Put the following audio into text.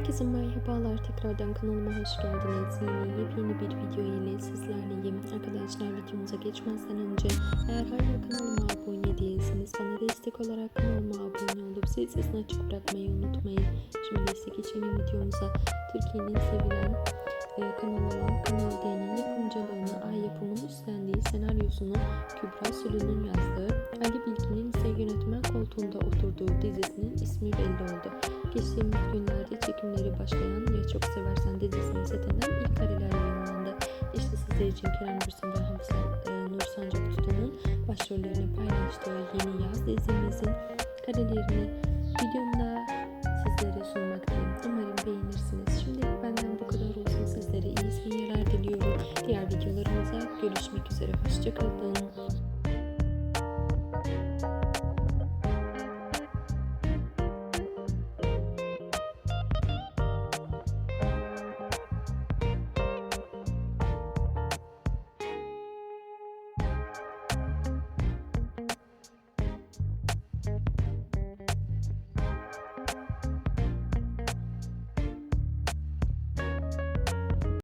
Herkese merhabalar. Tekrardan kanalıma hoş geldiniz. Yeni yepyeni bir video ile sizlerleyim. Arkadaşlar videomuza geçmezden önce eğer hala kanalıma abone değilseniz bana destek olarak kanalıma abone olup zil sesini açık bırakmayı unutmayın. Şimdi ise geçelim videomuza. Türkiye'nin sevilen e, kanal olan Kanal D'nin yapımcılığını Ay Yapım'ın üstlendiği senaryosunu Kübra Sülü'nün yazdığı Ali Bilgin'in ise yönetmen koltuğunda oturduğu dizisinin ismi belli oldu. Geçtiğimiz günlerde çekimleri başlayan Ya Çok Seversen dizisinin setinden ilk kareler yayınlandı. İşte sizler için Kerem Bürsin ve Hamza e, Nur Sancak Tutan'ın başrollerini paylaştığı yeni yaz dizimizin karelerini videomda sizlere sunmaktayım. Umarım beğenirsiniz. Şimdi benden bu kadar olsun. Sizlere iyi seyirler diliyorum. Diğer videolarımıza görüşmek üzere. Hoşçakalın.